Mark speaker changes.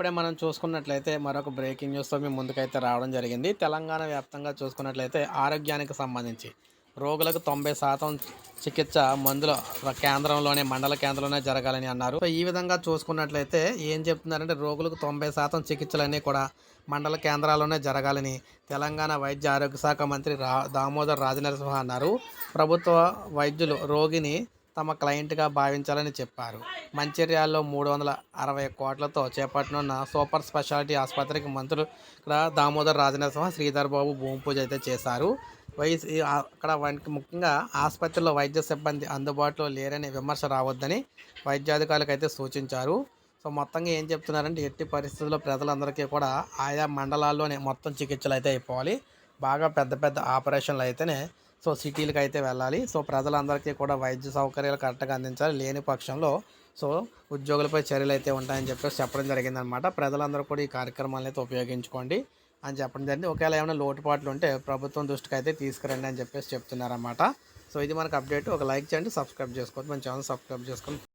Speaker 1: ఇప్పుడే మనం చూసుకున్నట్లయితే మరొక బ్రేకింగ్ న్యూస్తో మేము ముందుకైతే రావడం జరిగింది. తెలంగాణ వ్యాప్తంగా చూసుకున్నట్లయితే ఆరోగ్యానికి సంబంధించి రోగులకు తొంభై శాతం చికిత్స మందుల కేంద్రంలోనే మండల కేంద్రంలోనే జరగాలని అన్నారు. సో ఈ విధంగా చూసుకున్నట్లయితే ఏం చెప్తున్నారంటే రోగులకు తొంభై శాతం చికిత్సలన్నీ కూడా మండల కేంద్రాల్లోనే జరగాలని తెలంగాణ వైద్య ఆరోగ్య శాఖ మంత్రి రా దామోదర్ రాజనరసింహ అన్నారు. ప్రభుత్వ వైద్యులు రోగిని తమ క్లయింట్గా భావించాలని చెప్పారు. మంచిర్యాలలో మూడు వందల అరవై కోట్లతో చేపట్టనున్న సూపర్ స్పెషాలిటీ ఆసుపత్రికి మంత్రులు ఇక్కడ దామోదర్ రాజనరసింహ శ్రీధర్ బాబు భూమి పూజ అయితే చేశారు. వైస్ అక్కడ వానికి ముఖ్యంగా ఆసుపత్రిలో వైద్య సిబ్బంది అందుబాటులో లేరని విమర్శ రావద్దని వైద్యాధికారులకు అయితే సూచించారు. సో మొత్తంగా ఏం చెప్తున్నారంటే ఎట్టి పరిస్థితుల్లో ప్రజలందరికీ కూడా ఆయా మండలాల్లోనే మొత్తం చికిత్సలు అయితే అయిపోవాలి. బాగా పెద్ద పెద్ద ఆపరేషన్లు అయితేనే సో సిటీలకు అయితే వెళ్ళాలి. సో ప్రజలందరికీ కూడా వైద్య సౌకర్యాలు కరెక్ట్గా అందించాలి. లేని పక్షంలో సో ఉద్యోగులపై చర్యలు అయితే ఉంటాయని చెప్పేసి చెప్పడం జరిగిందనమాట ప్రజలందరూ కూడా ఈ కార్యక్రమాలను అయితే ఉపయోగించుకోండి అని చెప్పడం జరిగింది. ఒకవేళ ఏమైనా లోటుపాట్లు ఉంటే ప్రభుత్వం దృష్టికి అయితే తీసుకురండి అని చెప్పేసి చెప్తున్నారన్నమాట. సో ఇది మనకు అప్డేట్. ఒక లైక్ చేయండి సబ్స్క్రైబ్ చేసుకోవద్దు. మన ఛానల్ సబ్స్క్రైబ్ చేసుకోండి.